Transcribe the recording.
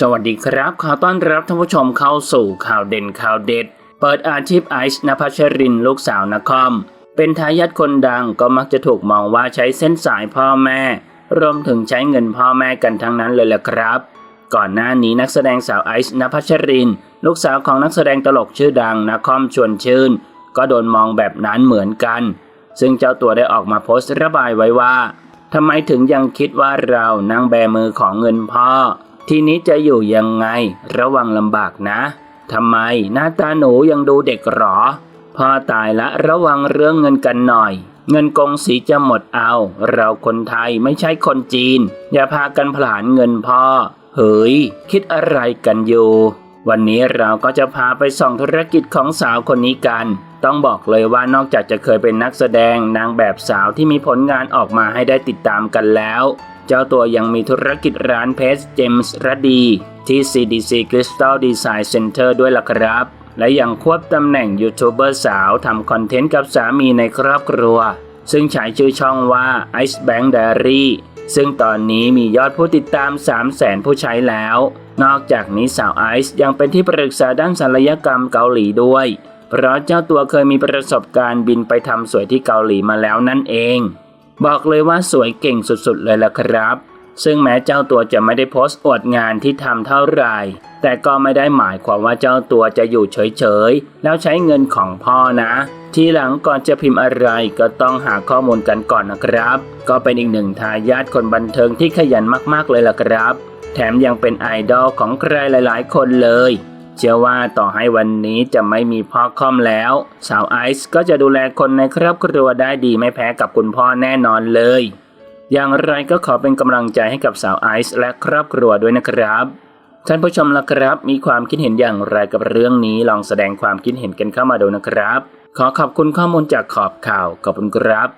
สวัสดีครับขอต้อนรับท่านผู้ชมเข้าสู่ข่าวเด่นข่าวเด็ด เปิดอาชีพไอซ์นภัชรินลูกสาวนครเป็นทายาทคนดังก็มักจะถูกมองว่าใช้เส้นสายพ่อแม่ รวมถึงใช้เงินพ่อแม่กันทั้งนั้นเลยแหละครับ ก่อนหน้านี้นักแสดงสาวไอซ์นภัชริน ลูกสาวของนักแสดงตลกชื่อดังนครชวนชื่น ก็โดนมองแบบนั้นเหมือนกัน ซึ่งเจ้าตัวได้ออกมาโพสต์ระบายไว้ว่าทำไมถึงยังคิดว่าเรานั่งแบมือของเงินพ่อ ทีนี้จะอยู่ยังไง ระวังลำบากนะทำไมหน้าตาหนูยังดูเด็กหรอ พ่อตายละระวังเรื่องเงินกันหน่อย เงินกงสีจะหมดเอา เราคนไทยไม่ใช่คนจีน อย่าพากันผลาญเงินพ่อ เฮ้ย คิดอะไรกันอยู่ วันนี้เราก็จะพาไปส่องธุรกิจของสาวคนนี้กัน ต้องบอกเลยว่านอกจากจะเคยเป็นนักแสดงนางแบบสาวที่มีผลงานออกมาให้ได้ติดตามกันแล้ว เจ้าตัวยังมีธุรกิจร้านเพชรเจมส์รดี ที่ CDC Crystal Design Center ด้วยล่ะครับ และยังควบตำแหน่งยูทูบเบอร์สาวทำคอนเทนต์กับสามีในครอบครัว ซึ่งฉายชื่อช่องว่า Ice Bank Diary ซึ่งตอนนี้มียอดผู้ติดตาม 3 0 0แสนผู้ใช้แล้ว นอกจากนี้สาวไอซ์ยังเป็นที่ปรึกษาด้านศัลยกรรมเกาหลีด้วย เพราะเจ้าตัวเคยมีประสบการณ์บินไปทำสวยที่เกาหลีมาแล้วนั่นเอง บอกเลยว่าสวยเก่งสุดๆเลยล่ะครับ ซึ่งแม้เจ้าตัวจะไม่ได้โพสต์อวดงานที่ทำเท่าไหร่แต่ก็ไม่ได้หมายความว่าเจ้าตัวจะอยู่เฉยๆ แล้วใช้เงินของพ่อนะ ทีหลังก่อนจะพิมพ์อะไรก็ต้องหาข้อมูลกันก่อนนะครับ ก็เป็นอีกหนึ่งทายาทคนบันเทิงที่ขยันมากๆเลยล่ะครับ แถมยังเป็นไอดอลของใครหลายๆ คนเลย เชื่อว่าต่อให้วันนี้จะไม่มีพ่อค่อมแล้ว สาวไอซ์ก็จะดูแลคนในครอบครัวได้ดีไม่แพ้กับคุณพ่อแน่นอนเลย อย่างไรก็ขอเป็นกำลังใจให้กับสาวไอซ์และครอบครัวด้วยนะครับ ท่านผู้ชมละครับ มีความคิดเห็นอย่างไรกับเรื่องนี้ลองแสดงความคิดเห็นกันเข้ามาดูนะครับ ขอขอบคุณข้อมูลจากขอบข่าวขอบคุณครับ